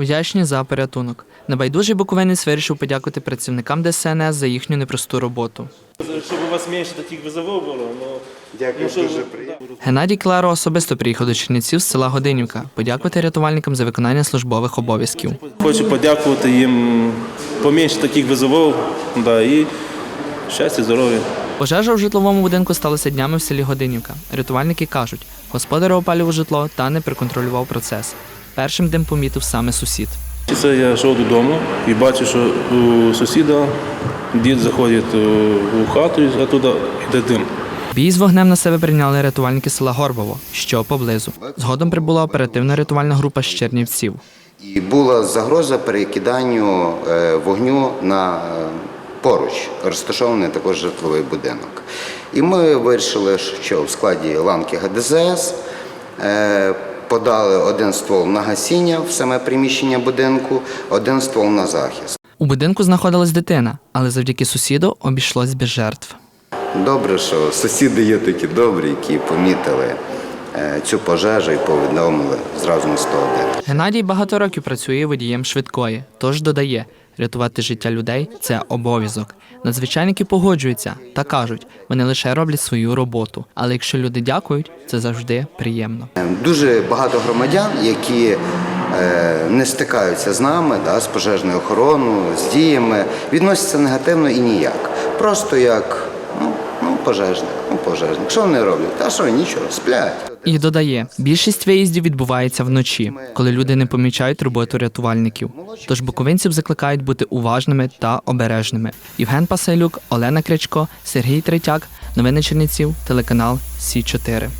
Вдячні за порятунок. Небайдужий буковинець вирішив подякувати працівникам ДСНС за їхню непросту роботу. Щоб у вас менше таких визовів було, ну, Дякую, ну, дуже приємно. Геннадій Кларо особисто приїхав до Чернівців з села Годинівка подякувати рятувальникам за виконання службових обов'язків. Хочу подякувати їм поменше таких визовів, да, і щастя, здоров'я. Пожежа у житловому будинку сталася днями в селі Годинівка. Рятувальники кажуть, господар опалював житло та не приконтролював процес. Першим дим помітив саме сусід. Це я йшов додому і бачу, що у сусіда дід заходить у хату, а туди йде дим. Бій з вогнем на себе прийняли рятувальники села Горбово, що поблизу. Згодом прибула оперативно-рятувальна група з Чернівців. І була загроза перекиданню е, вогню на е, поруч, розташований також житловий будинок. І ми вирішили, що в складі ланки ГДЗС е, подали один ствол на гасіння в саме приміщення будинку, один ствол на захист. У будинку знаходилась дитина, але завдяки сусіду обійшлось без жертв. Добре, що сусіди є такі добрі, які помітили е, цю пожежу і повідомили зразу на 101. Геннадій багато років працює водієм швидкої, тож додає, рятувати життя людей це обов'язок. Надзвичайники погоджуються та кажуть, вони лише роблять свою роботу. Але якщо люди дякують, це завжди приємно. Дуже багато громадян, які е, не стикаються з нами, да, з пожежною охороною, з діями, відносяться негативно і ніяк. Просто як пожежник, ну пожежник. Що вони роблять? Та що нічого, сплять. І додає, більшість виїздів відбувається вночі, коли люди не помічають роботу рятувальників. Тож буковинців закликають бути уважними та обережними. Євген Пасайлюк, Олена Крячко, Сергій Третяк. Новини Чернівців, телеканал Сі 4